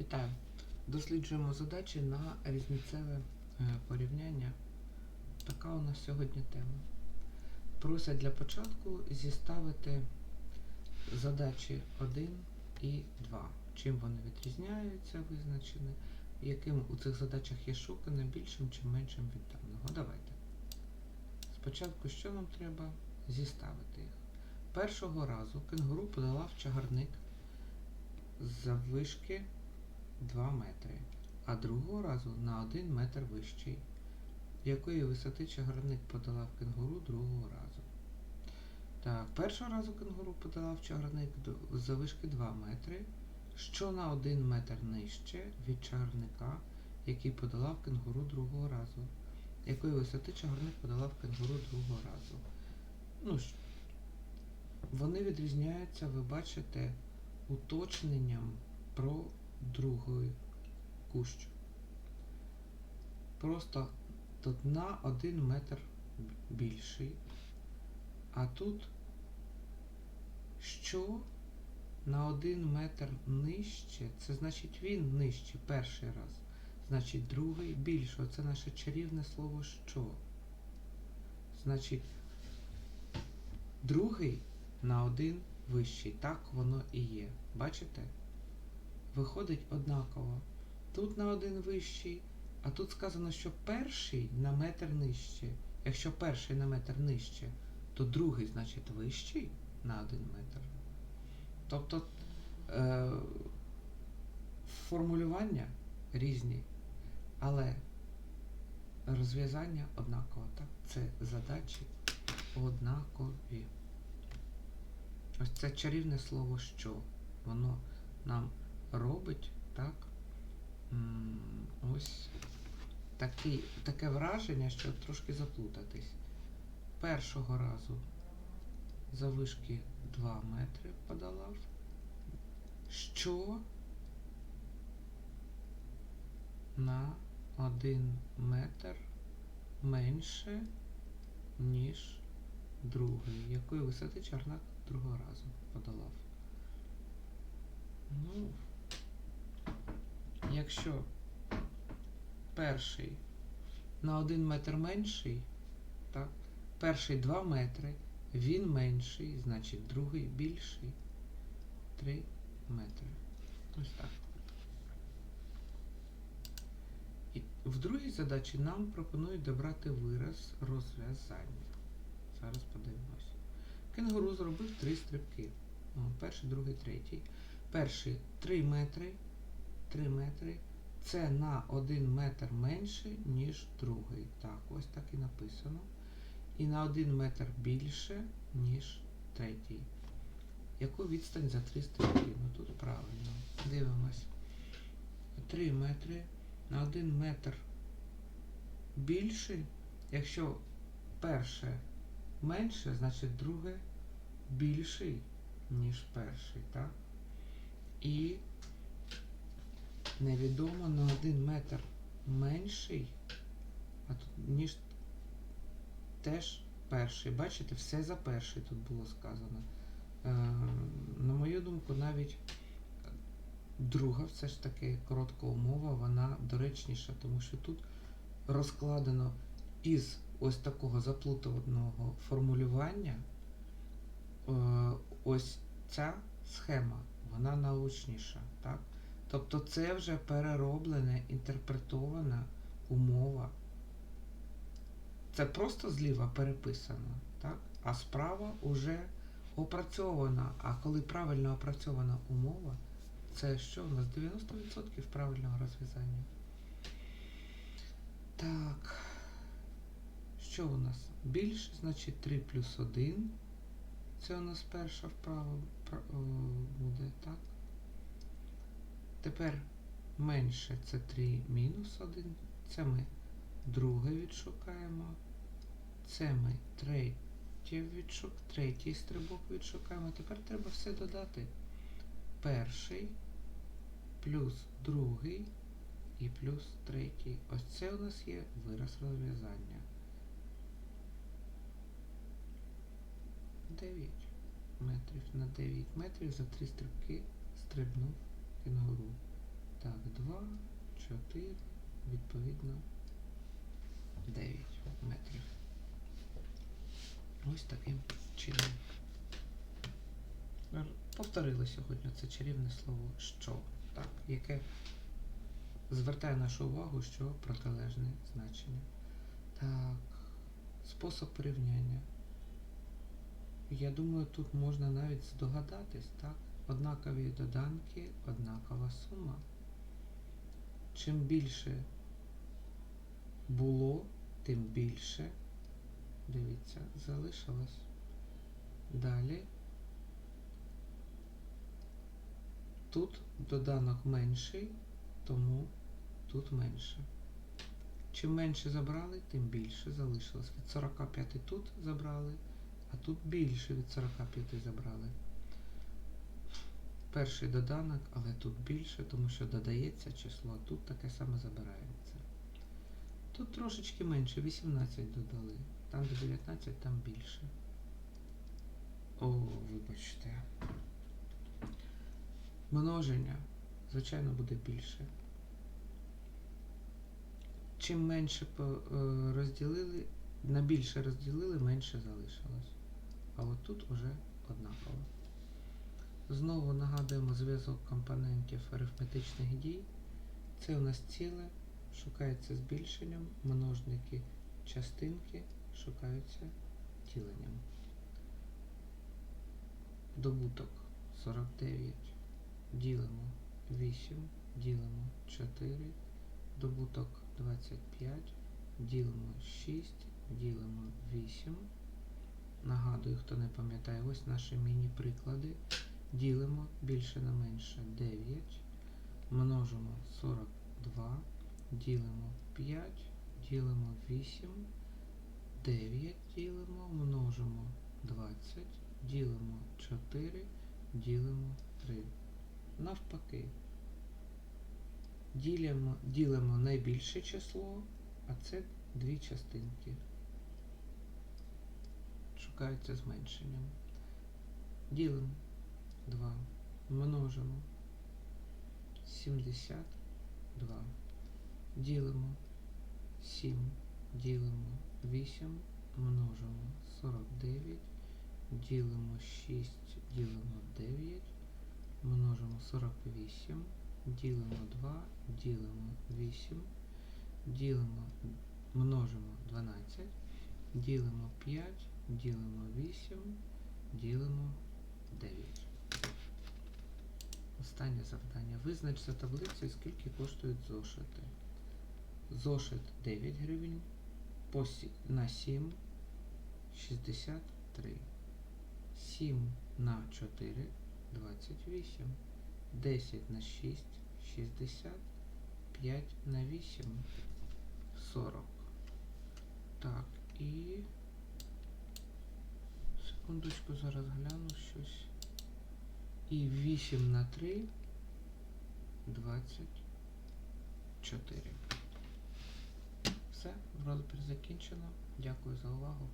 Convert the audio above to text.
Вітаю! Досліджуємо задачі на різницеве е, порівняння. Така у нас сьогодні тема. Просять для початку зіставити задачі 1 і 2. Чим вони відрізняються, визначені, яким у цих задачах є шукане більшим чи меншим від даного. Давайте. Спочатку що нам треба? Зіставити їх. Першого разу кенгуру подолав чагарник з заввишки 2 метри, а другого разу на 1 метр вищий. Якої висоти чагарник подолав кенгуру другого разу? Так, першого разу кенгуру подолав чагарник з заввишки 2 метри, що на 1 метр нижче від чагарника, який подолав кенгуру другого разу. Якої висоти чагарник подолав кенгуру другого разу? Ну, вони відрізняються, ви бачите, уточненням про другий кущ. Просто тут на один метр більший, а тут що на один метр нижче, це значить він нижче перший раз. Значить, другий більше. Це наше чарівне слово що. Значить, другий на один вищий. Так воно і є. Бачите? Виходить однаково. Тут на один вищий, а тут сказано, що перший на метр нижче. Якщо перший на метр нижче, то другий, значить, вищий на один метр. Тобто е, формулювання різні, але розв'язання однаково. Так? Це задачі однакові. Ось це чарівне слово що. Воно нам робить так. Ось такий, таке враження, що трошки заплутатись. Першого разу завишки 2 метри подолав. Що на 1 метр менше, ніж другий. Якої висоти чарнак другого разу подолав? Ну, якщо перший на 1 метр менший, так, перший 2 метри, він менший, значить другий більший 3 метри. Ось так. І в другій задачі нам пропонують добрати вираз розв'язання. Зараз подивимось. Кенгуру зробив три стрибки. Перший, другий, третій. Перший 3 метри. 3 метри. Це на 1 метр менше, ніж другий. Так, ось так і написано. І на 1 метр більше, ніж третій. Яку відстань за 3 стрибки? Ну тут правильно. Дивимось. 3 метри на 1 метр більший. Якщо перше менше, значить друге більший, ніж перший, так? І невідомо на 1 метр менший, а тут, ніж теж перший. Бачите, все за перший тут було сказано. Е, на мою думку, навіть друга, все ж таки коротка умова, вона доречніша, тому що тут розкладено із ось такого заплутаного формулювання. е, Ось ця схема, вона научніша. Так? Тобто це вже перероблена, інтерпретована умова. Це просто зліва переписано, так? а справа вже опрацьована. А коли правильно опрацьована умова, це що у нас 90% правильного розв'язання. Так. Що у нас? Більше, значить 3 плюс 1. Це у нас перша вправа буде, так? Тепер менше це 3 мінус 1. Це ми друге відшукаємо. Це ми третє відшук, третій стрибок відшукаємо. Тепер треба все додати. Перший плюс другий і плюс третій. Ось це у нас є вираз розв'язання. 9 метрів на 9 метрів за 3 стрибки стрибнув кенгуру. Так, 2, 4, відповідно 9 метрів. Ось таким чином. Повторили сьогодні це чарівне слово що, так, яке звертає нашу увагу, що протилежне значення. Так, спосіб порівняння. Я думаю, тут можна навіть здогадатись, так? Однакові доданки, однакова сума. Чим більше було, тим більше, дивіться, залишилось. Далі. Тут доданок менший, тому тут менше. Чим менше забрали, тим більше залишилось. Від 45 тут забрали, а тут більше від 45 забрали. Перший доданок, але тут більше, тому що додається число, а тут таке саме забирається. Тут трошечки менше, 18 додали. Там де 19, там більше. О, вибачте. Множення, звичайно, буде більше. Чим менше е, розділили, на більше розділили, менше залишилось. А от тут уже однаково. Знову нагадуємо зв'язок компонентів арифметичних дій. Це у нас ціле, шукається збільшенням, множники частинки шукаються тіленням. Добуток 49 ділимо 8, ділимо 4, добуток 25, ділимо 6, ділимо 8. Нагадую, хто не пам'ятає, ось наші міні-приклади. Ділимо більше на менше 9, множимо 42, ділимо 5, ділимо 8, 9 ділимо, множимо 20, ділимо 4, ділимо 3. Навпаки. Ділимо, ділимо найбільше число, а це дві частинки. Шукається зменшенням. Ділимо 2. Множимо 72. Ділимо 7. Ділимо 8. Множимо 49. Ділимо 6. Ділимо 9. Множимо 48. Ділимо 2. Ділимо 8. Ділимо, множимо 12. Ділимо 5. Ділимо 8. Ділимо 9. Останнє завдання. Визнач за таблицею, скільки коштують зошити. Зошит 9 гривень, на 7 63. 7 на 4 28. 10 на 6 60. 5 на 8 40. Так, і секундочку зараз гляну щось. І 8 на 3 24. Все, розбір закінчено. Дякую за увагу.